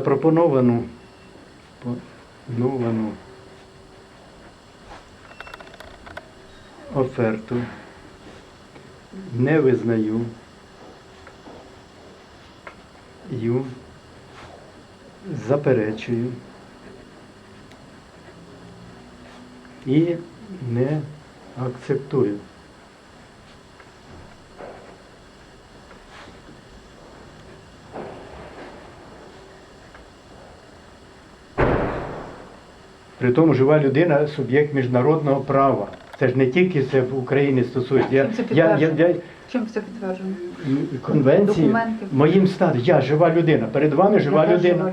запропоновану пропоновану оферту. Не визнаю. Ю. Заперечую. І не акцептую. При тому жива людина суб'єкт міжнародного права. Це ж не тільки це в Україні стосується. Я, я, я, я, Чим це підтверджено? конвенції Документи. моїм статусом. Я жива людина. Перед вами жива теж людина. жива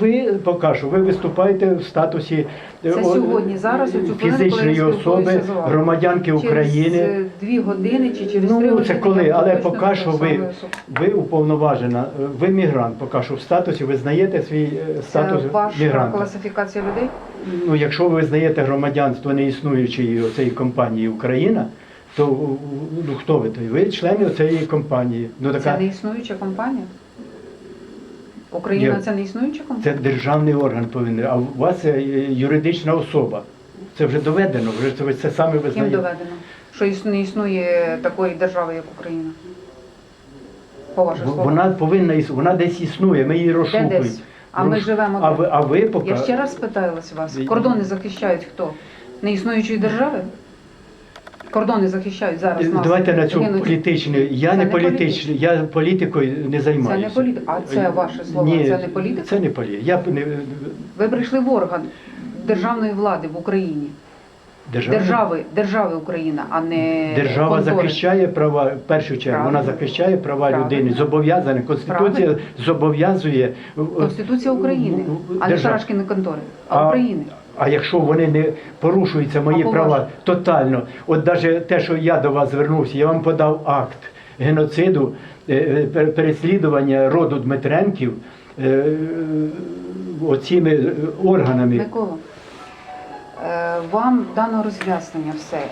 Ви поки що ви виступаєте в статусі е, Це о, сьогодні, зараз, у цю хвилину, коли фізичної я особи, спілкуюся з вами. громадянки України. Через е, дві години чи через три Ну, години. це коли, я але точно поки що ви, саме ви уповноважена, е, ви мігрант, поки що в статусі ви знаєте свій е, статус Це ваша мігранта. класифікація людей? Ну, якщо ви визнаєте громадянство неіснуючої цієї компанії Україна, то ну, хто ви той? Ви члени цієї компанії. Ну, Це не існуюча компанія? Україна Ні. це не існуюча компанія? це державний орган повинен, а у вас е, юридична особа. Це вже доведено, вже це, ви це саме Ким визнаєте. доведено? Що іс- не існує такої держави, як Україна? По ваших В- словах. Вона повинна іс- вона десь існує, ми її Де розшукуємо. десь? А ми Розш- живемо А де? ви, а ви поки Я ще раз питаюся вас. Кордони захищають хто? Неіснуючої держави? Кордони захищають зараз нас. давайте на цю гинуть. політичну. Я Це не не політичний, я політикою не Це займаюся. не політика. А це ваше слово, Ні, це не політика? Це не політика. Я б не Ви прийшли в орган державної влади в Україні. держава. Держави, держави Україна, а не Держава контори. захищає права в першу чергу. Вона Правильно. захищає права Правильно. людини. Зобов'язана. Конституція Правильно. зобов'язує е, Конституція України, а не держав- Шарашкіни контори, а, А- України. А якщо вони не порушуються мої А права вашому? тотально, от навіть те, що я до вас звернувся, я вам подав акт геноциду, е, е, переслідування роду Дмитренків е, оціми органами. Микола, вам дано роз'яснення все,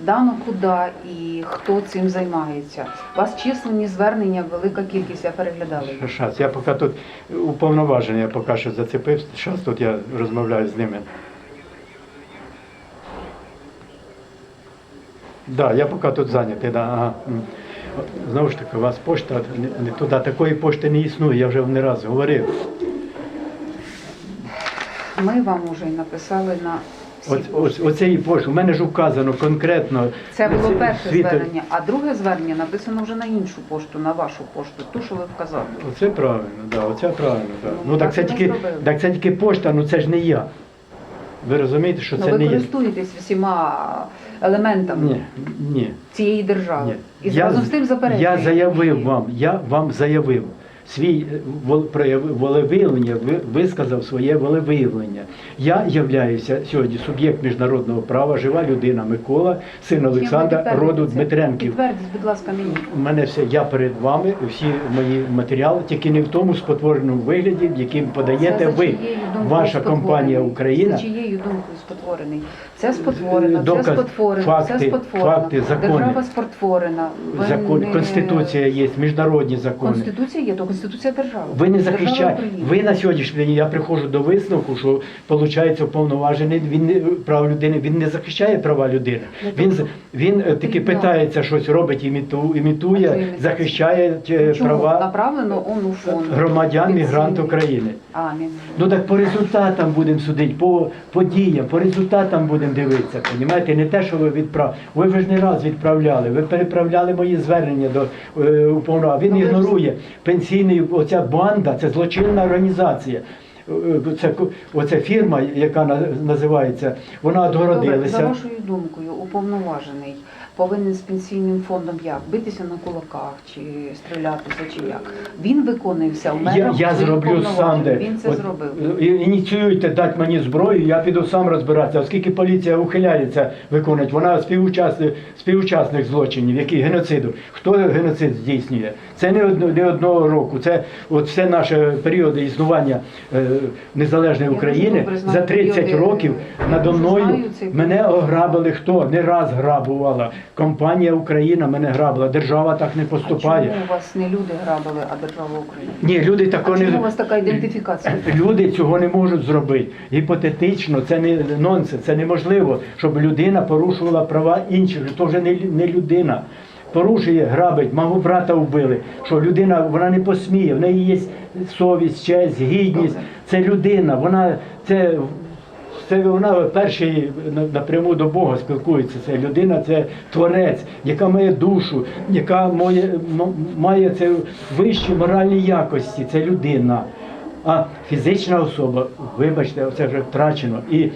дано куди і хто цим займається. У вас численні звернення, велика кількість, я переглядала. Щас, я поки тут уповноважений, я поки що зацепився. Зараз тут я розмовляю з ними. Так, да, я поки тут зайнятий. Да, ага. Знову ж таки, у вас пошта не, не туди. Такої пошти не існує, я вже не раз говорив. Ми вам уже й написали на всі От, пошти. ось, оцеї. У мене ж вказано конкретно. Це було перше світ- звернення, а друге звернення написано вже на іншу пошту, на вашу пошту, ту, що ви вказали. Оце правильно, да, оце правильно. Да. Ну, Ну, так, так це тільки, так це тільки пошта, ну це ж не я. Ви розумієте, що Ну, це ви не я. користуєтесь всіма елементами Ні, ні. цієї держави. Ні. І разом з тим заперечуєте. Я заявив вам, я вам заявив. Свій е, волевиявлення, висказав своє волевиявлення. Я являюся сьогодні суб'єкт міжнародного права, жива людина Микола, син Олександра, роду? Дмитренків. Підтвердіть, будь ласка, мені. У мене все, я перед вами, всі мої матеріали, тільки не в тому спотвореному вигляді, яким подаєте Це за ви. чиєю думкою Ваша компанія? Україна. За чиєю думкою спотворений? Це спотворено, Доказ, це спотворено, факти, це спотворено. факти, закони. Держава спотворена. Ви Закон, не- Конституція є, міжнародні закони. Конституція є, то Конституція держави. Ви не захищаєте. Ви на сьогоднішній день я приходжу до висновку, що виходить уповноважений, він не прав людини, він не захищає права людини. Ну, Він він е, таки ну, питається щось, робить, іміту, імітує, захищає е, права направлено фонд громадян, мігрант? України. Ну так по результатам будемо судити, по подіям, по результатам будемо дивитися. Понімаєте, не те, що ви відправ. Ви вже ж не раз відправляли. Ви переправляли мої звернення до е, уповноваженого. Він Ну, ви пенсійний. Оця банда, це злочинна організація. Е, Це оця фірма, яка називається, вона Добре, за вашою думкою, уповноважений повинен з пенсійним фондом як? Битися на кулаках чи стрілятися, чи як? Він виконує все в Я, я зроблю сам, де Він це от, зробив. е, ініціюйте, дати мені зброю, я піду сам розбиратися. Оскільки поліція ухиляється виконувати, вона співучасник, співучасник злочинів, які геноциду. Хто геноцид здійснює? Це не, одно, не одного року. Це от все наше періоди існування е, незалежної України за 30 років я надо мною мене ограбили хто? Не раз грабувала. Компанія Україна мене грабила. Держава так не А поступає. чому у вас не люди грабили, а держава України? Ні, люди А такого чому у вас така ідентифікація? люди цього не можуть зробити. Гіпотетично, це не нонсенс, це неможливо, щоб людина порушувала права інших. То вже не, не людина. Порушує, грабить, мого брата вбили. Що людина вона не посміє, в неї є совість, честь, гідність. Це людина, вона це. Це вона перший напряму до Бога спілкується. Це людина, це творець, яка має душу, яка має, має це вищі моральні якості. Це людина. А фізична особа, вибачте, це вже втрачено. І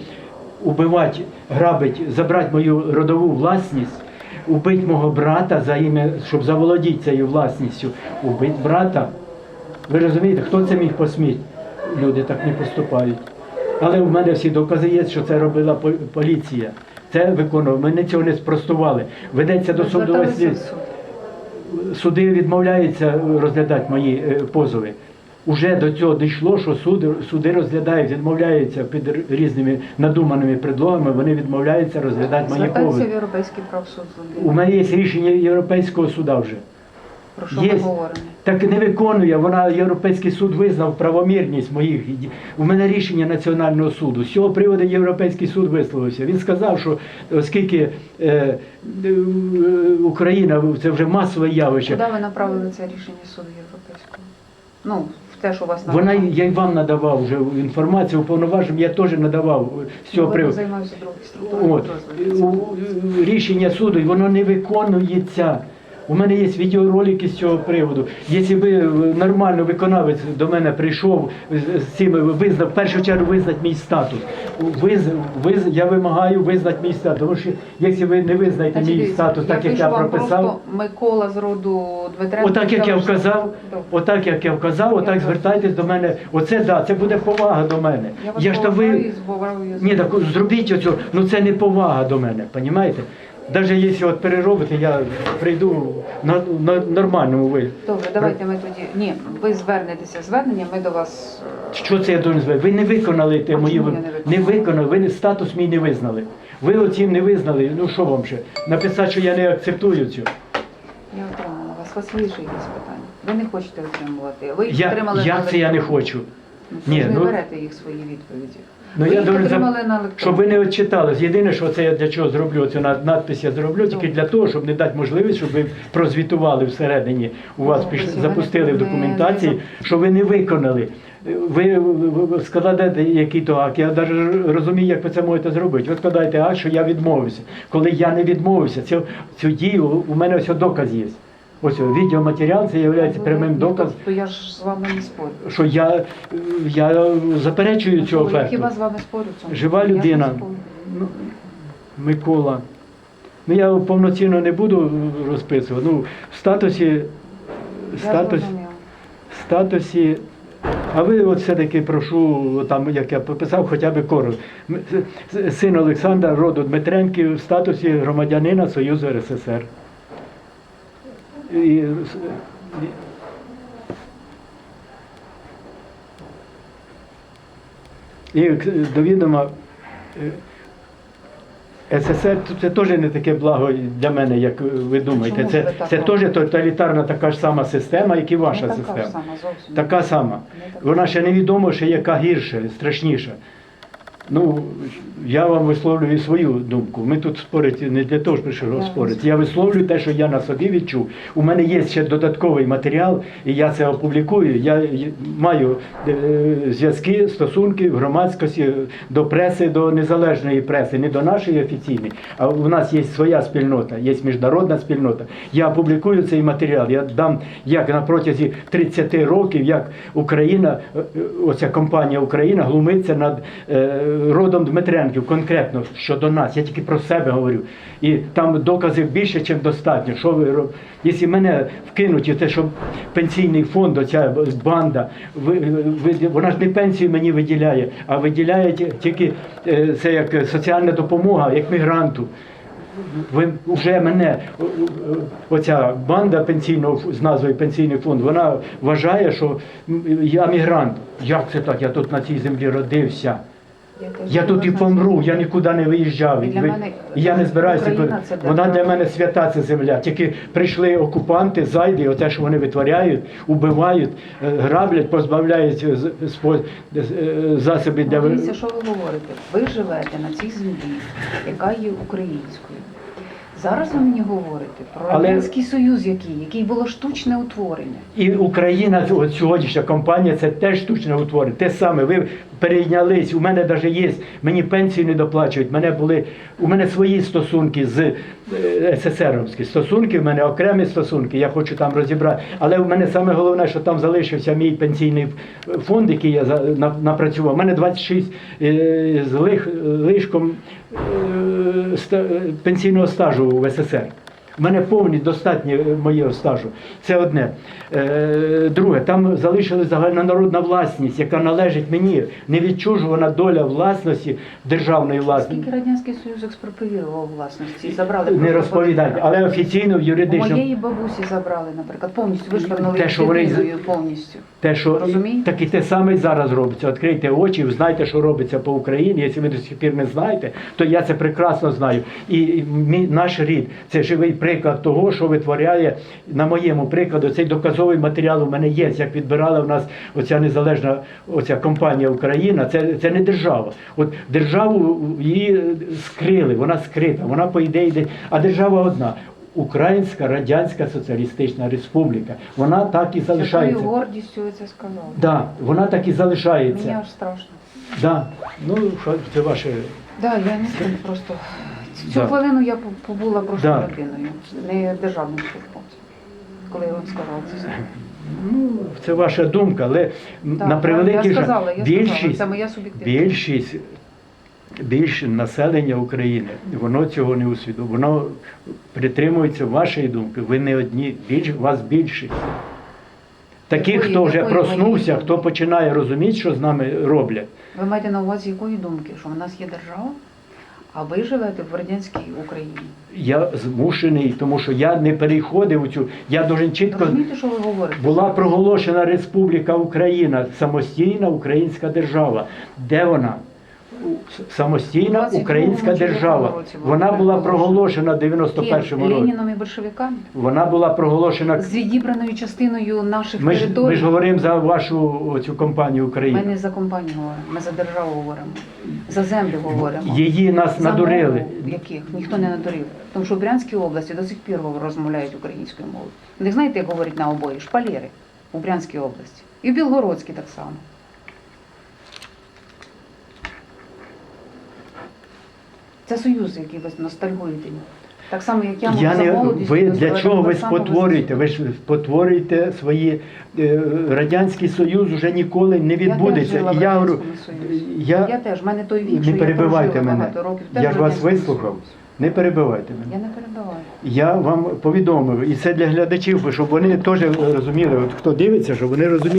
убивати, грабить, забрати мою родову власність, убити мого брата за ім'я, щоб заволодіти цією власністю, убити брата. Ви розумієте, хто це міг посміти? Люди так не поступають. Але в мене всі докази є, що це робила поліція. Це виконував. Ми цього не спростували. Ведеться до Ви судового зверталися слід. в суд? Суди відмовляються розглядати мої е, позови. Уже до цього дійшло, що суди, суди розглядають, відмовляються під різними надуманими предлогами, вони відмовляються розглядати мої Звертайтеся в позови. Європейський правосуд У мене є рішення Європейського суда вже. Про що є. ми говоримо? Так не виконує, вона Європейський суд визнав правомірність моїх. У мене рішення Національного суду. З цього приводу Європейський суд висловився. Він сказав, що оскільки е, е, Україна це вже масове явище, Куди ви направили це рішення суду європейського? Ну, в те, що у вас вона я й вам надавав вже інформацію, уповноваженим я теж надавав з цього приводу. другою структурою. От рішення суду, і воно не виконується. У мене є відеоролики з цього приводу. Якщо би е, нормально виконавець до мене прийшов з- цим визнав, в першу чергу визнати мій статус. Виз, виз, я вимагаю визнати мій статус. Тому що якщо ви не визнаєте мій статус, так як пишу я вам прописав, просто Микола з роду Дмитренко. отак як я вказав, отак як я вказав, отак звертайтесь до мене. Оце да, це буде повага до мене. Я вас Я ж то поважаю ви. і з повагою Ні, так зробіть оцю, ну це не повага до мене, розумієте? Навіть якщо от переробите, я прийду на, на нормальному вигляді. Добре, давайте ми тоді. Ні, ви звернетеся звернення, ми до вас. е, Що це я должен звати? Ви не виконали те мої чому я не не виконали, ви не- статус мій не визнали. Ви оцім не визнали. Ну що вам ще? Написати, що я не акцептую цю. Я отримала вас. У вас є ще якісь питання? Ви не хочете отримувати. Ви їх Я, отримали на як це я не хочу? Ну, Ні, Ні, ж не ну- берете їх свої відповіді. Ну я на електронну. щоб ви не відчитались. Єдине, що це я для чого зроблю, цю над- надпись я зроблю тільки для того, щоб не дати можливість, щоб ви прозвітували всередині. У вас піш... запустили в документації, не- що ви не виконали. Ви, ви, ви складаєте який то акт. Я навіть розумію, як ви це можете зробити. Ви складаєте акт, що я відмовився. Коли я не відмовився, цю, цю дію у мене ось доказ є. Ось відеоматеріал це є прямим ну, доказом, Тобто я ж з вами не спорю. що я, я заперечую цю оферту. хіба з вами спорю в цьому? Жива людина. Ну, Микола. Ну я повноцінно не буду розписувати. Ну, в статусі, статус, зрозуміла. статусі. А ви от все-таки прошу, там, як я пописав, хоча б коротко. Син Олександра, роду Дмитренків, в статусі громадянина Союзу РССР. І, і- до відома е, СССР це теж не таке благо для мене, як ви думаєте. Це, це теж тоталітарна така ж сама система, як і ваша Не така система. сама. Така сама. Вона ще невідомо, що яка гірша, страшніша. Ну, я вам висловлюю свою думку. Ми тут спорити не для того, щоб спорити. Я висловлюю те, що я на собі відчув. У мене є ще додатковий матеріал, і я це опублікую. Я маю е, зв'язки, стосунки в громадськості до преси, до незалежної преси, не до нашої офіційної, а у нас є своя спільнота, є міжнародна спільнота. Я опублікую цей матеріал. Я дам, як на протязі 30 років, як Україна, е, е, оця компанія Україна глумиться над родом Дмитренків, конкретно щодо нас. Я тільки про себе говорю. І там доказів більше, ніж достатньо. Що ви роб... Якщо мене вкинуть, і те, що пенсійний фонд, оця банда, вона ж не пенсію мені виділяє, а виділяє тільки е, це як соціальна допомога, як мігранту. Ви вже мене оця банда пенсійного з назвою пенсійний фонд, вона вважає, що я мігрант. Як це так? Я тут на цій землі родився. Я, тут і помру, я нікуди не виїжджав. Для мене і я не збираюся. Україна це Вона для мене свята ця земля. Тільки прийшли окупанти, зайди, оте, що вони витворяють, убивають, е, граблять, позбавляють засоби спо- е, засобів для Дивіться, що ви говорите? Ви живете на цій землі, яка є українською. Зараз ви мені говорите про Але- Радянський Союз, який, який було штучне утворення. І Україна, от сьогоднішня компанія, це теж штучне утворення. Те саме, ви перейнялись, у мене навіть є, мені пенсію не доплачують, мене були, у мене свої стосунки з е, СССРовські стосунки, в мене окремі стосунки, я хочу там розібрати. Але в мене саме головне, що там залишився мій пенсійний фонд, який я за- на- напрацював. У мене 26 е, з лих, лишком пенсійного стажу в СССР. У мене повні достатньо е, моєго стажу. Це одне. Е, друге, там залишилась загальнонародна власність, яка належить мені. Невідчужувана доля власності державної власності. Скільки Радянський Союз експроприював власності і забрали Не розповідайте, але офіційно в У юридичному моєї бабусі забрали, наприклад, повністю вишвернули Те, що вони- повністю. те, що Розумієте? так і те саме і зараз робиться. Відкрийте очі, знайте, що робиться по Україні. Якщо ви до сих пір не знаєте, то я це прекрасно знаю. І і мій наш рід це живий приклад того, що витворяє на моєму прикладу. Цей доказовий матеріал у мене є. Як відбирала в нас оця незалежна оця компанія Україна, це, це не держава. От державу її скрили, вона скрита, вона по ідеї йде. А держава одна. Українська Радянська Соціалістична Республіка. Вона так і З якою залишається. гордістю це сказали? Да, вона так і залишається. Мені аж страшно. Да. Ну, що це ваше. Да, я не знаю, просто цю Да. хвилину я побула просто Да. людиною, не державним службовцем, коли я вам сказала це. Ну, це ваша думка, але Так, на превеликий жаль, сказала, я сказала, більшість, це моя суб'єктивна. більшість, населення України, воно цього не усвідомлює. Воно притримується вашої думки. Ви не одні, більш, вас більшість. Таких, Якої- хто вже проснувся, хто починає розуміти, що з нами роблять. Ви маєте на увазі якої думки? Що в нас є держава, а ви живете в радянській Україні. Я змушений, тому що я не переходив у цю. Я дуже чітко Розумієте, що ви говорите? Була проголошена Республіка Україна, самостійна українська держава. Де вона? Самостійна українська держава. Вона була проголошена? в Ким? 91-му році. Леніном і большевиками? Вона була проголошена. З відібраною частиною наших Ми ж, територій. ми ж говоримо за вашу цю компанію Ми не за компанію говоримо, ми за державу говоримо, за землю говоримо. Її нас За надурили. мову яких ніхто не надурив. Тому що в Брянській області до сих пір розмовляють українською мовою. Не знаєте, як говорять на обої? Шпалери у Брянській області. І в Білгородській так само. Це союз, який ви ностальгуєте. Так само, як я, Я не ви для чого ви спотворюєте? Ви ж спотворюєте свої е, радянський союз вже ніколи не відбудеться. в я говорю, я, Я теж, в мене той вік, не що я перебивайте мене. років. Я ж вас вислухав. Не перебивайте мене. Я не перебиваю. Я вам повідомив, і це для глядачів, щоб вони теж розуміли, от хто дивиться, щоб вони розуміли.